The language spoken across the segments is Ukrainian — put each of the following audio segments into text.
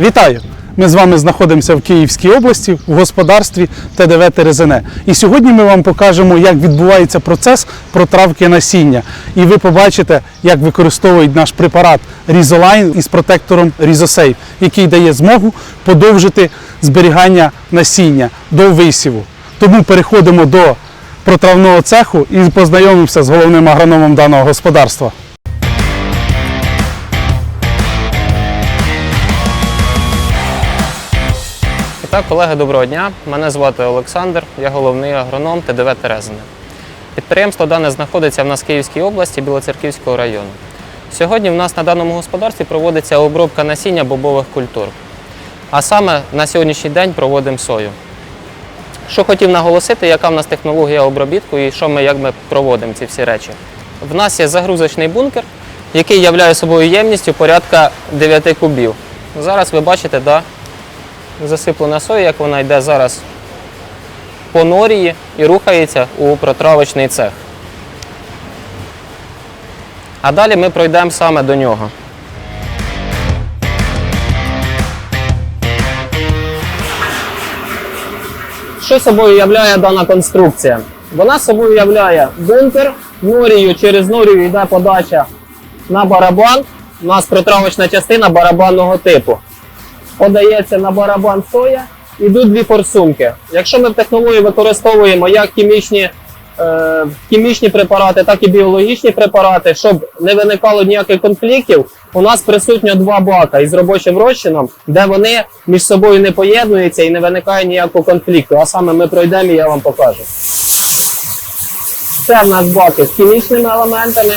Вітаю! Ми з вами знаходимося в Київській області в господарстві ТДВ Терезине. І сьогодні ми вам покажемо, як відбувається процес протравки насіння. І ви побачите, як використовують наш препарат Різолайн із протектором Різосейв, який дає змогу подовжити зберігання насіння до висіву. Тому переходимо до протравного цеху і познайомимося з головним агрономом даного господарства. І так, колеги, доброго дня. Мене звати Олександр, я головний агроном ТДВ Терезине. Підприємство дане знаходиться в нас в Київській області Білоцерківського району. Сьогодні в нас на даному господарстві проводиться обробка насіння бобових культур. А саме на сьогоднішній день проводимо сою. Що хотів наголосити, яка в нас технологія обробітку і що ми, як ми проводимо ці всі речі. В нас є загрузочний бункер, який являє собою ємністю порядка 9 кубів. Зараз ви бачите, да, засиплена соя, як вона йде зараз по норії і рухається у протравочний цех. А далі ми пройдемо саме до нього. Що собою являє дана конструкція? Вона собою являє бункер, норію, через норію йде подача на барабан. У нас протравочна частина барабанного типу подається на барабан соя, ідуть дві форсунки. Якщо ми в технології використовуємо як хімічні, е, хімічні препарати, так і біологічні препарати, щоб не виникало ніяких конфліктів, у нас присутньо два бака із робочим розчином, де вони між собою не поєднуються і не виникає ніякого конфлікту. А саме ми пройдемо і я вам покажу. Це в нас баки з хімічними елементами,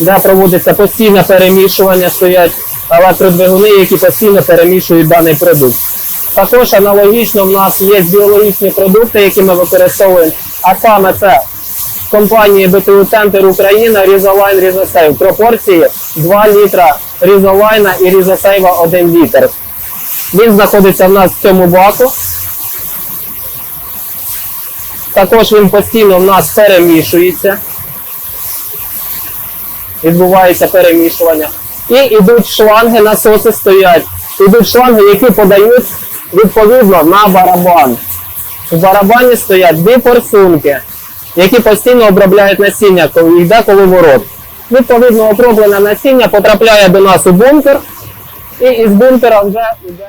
де проводиться постійне перемішування, стоять електродвигуни, які постійно перемішують даний продукт. Також аналогічно в нас є біологічні продукти, які ми використовуємо, а саме це компанії БТУ Центр Україна Різолайн Різосейв. Пропорції 2 літра різолайна і різосейва 1 літр. Він знаходиться в нас в цьому баку. Також він постійно в нас перемішується. Відбувається перемішування. І йдуть шланги, насоси стоять. Ідуть шланги, які подають відповідно на барабан. У барабані стоять дві форсунки, які постійно обробляють насіння, коли йде коловорот. Відповідно, оброблене насіння потрапляє до нас у бункер, і із бункера вже йде.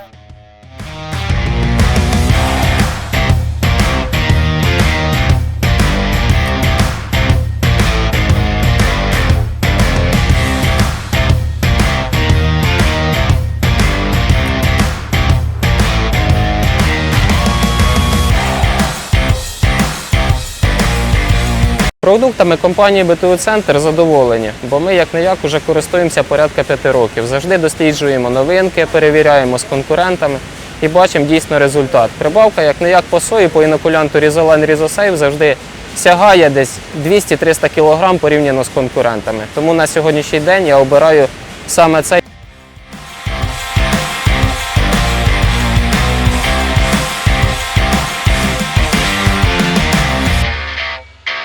Продуктами компанії БТУ Центр задоволені, бо ми як не як уже користуємося порядка п'яти років. Завжди досліджуємо новинки, перевіряємо з конкурентами і бачимо дійсно результат. Прибавка як не як по сої, по інокулянту Різолен Різосейв завжди сягає десь 200-300 кг порівняно з конкурентами. Тому на сьогоднішній день я обираю саме цей